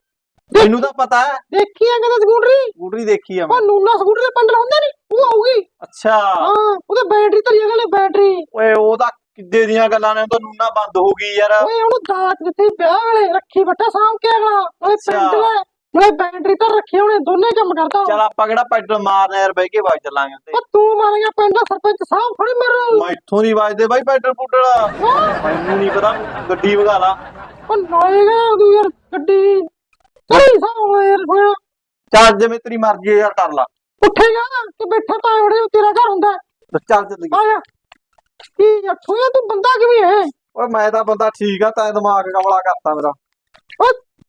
B: ਮੈਨੂੰ ਤਾਂ ਪਤਾ ਹੈ।
A: ਦੇਖੀ ਆ ਕਹਿੰਦਾ ਸਕੂਟਰੀ?
B: ਸਕੂਟਰੀ ਦੇਖੀ ਆ
A: ਉਹ
B: ਮੈਂ
A: ਨੂਨਾ ਸਕੂਟਰੀ ਦੇ ਪੰਡਲ ਹੁੰਦਾ ਨਹੀਂ ਉਹ ਆਊਗੀ।
B: ਅੱਛਾ।
A: ਹਾਂ ਉਹਦੇ ਬੈਟਰੀ ਧਰੀ ਅਗਲੇ ਬੈਟਰੀ।
B: ਓਏ ਉਹ ਤਾਂ ਕਿੱਦੇ ਦੀਆਂ ਗੱਲਾਂ ਨੇ ਉਹ ਤਾਂ ਨੂਨਾ ਬੰਦ ਹੋ ਗਈ ਯਾਰ।
A: ਓਏ ਉਹਨੂੰ ਦਾਤ ਦਿੱਤੀ ਵਿਆਹ ਵੇਲੇ ਰੱਖੀ ਬੱਟਾ ਸਾਂਭ ਕੇ ਅਗਲਾ। ਉਹਦੇ
B: ਅੱਛਾ।
A: ਪੈਂਡਲ ਹੈ ਨਾਲੇ ਬੈਟਰੀ ਤਾਂ ਰੱਖੀ ਉਹਨੇ ਦੋਨੇ ਕੰਮ ਕਰਦਾ
B: ਚੱਲ ਆਪਾਂ ਕਿਹੜਾ ਪੈਡਲ ਮਾਰਨਾ ਯਾਰ ਬਹਿ ਕੇ ਵਗ ਚੱਲਾਂਗੇ ਉੱਤੇ।
A: ਉਹ ਤੂੰ ਮਾਰੇਗਾ ਪਿੰਡ ਦਾ ਸਰਪੰਚ ਸਾਹਿਬ ਥੋੜੀ ਮਾਰੂ
B: ਮੈਂ ਇੱਥੋਂ ਨਹੀਂ ਵੱਜਦੇ ਬਾਈ ਪੈਡਲ ਪੁੱਡਲ। ਮੈਨੂੰ ਨਹੀਂ ਪਤਾ ਗੱਡੀ ਵਗਾ ਲਾ।
A: ਉਹ ਨਾਏਗਾ ਤੂੰ ਯਾਰ ਗੱਡੀ ਤੇਰੀ ਸਾਹ ਯਾਰ ਹੋਇਆ
B: ਚੱਲ ਜਿਵੇਂ ਤੇਰੀ ਮਰਜ਼ੀ ਹੈ ਯਾਰ ਕਰ ਲਾ।
A: ਉੱਠੇਗਾ ਤੇ ਬੈਠਾ ਤਾਂ ਉਹਦੇ ਤੇਰਾ ਘਰ ਹੁੰਦਾ। ਹੈ।
B: ਬਸ ਚੱਲ ਚੱਲ
A: ਆ ਜਾ। ਕੀ ਅੱਠੋਂ ਤੂੰ ਬੰਦਾ ਕਿਵੇਂ ਹੈ?
B: ਓਏ ਮੈਂ ਤਾਂ ਬੰਦਾ ਠੀਕ ਆ ਤੈਂ ਦਿਮਾਗ ਕਮਲਾ ਕਰਤਾ ਮੇਰਾ।
A: ਓ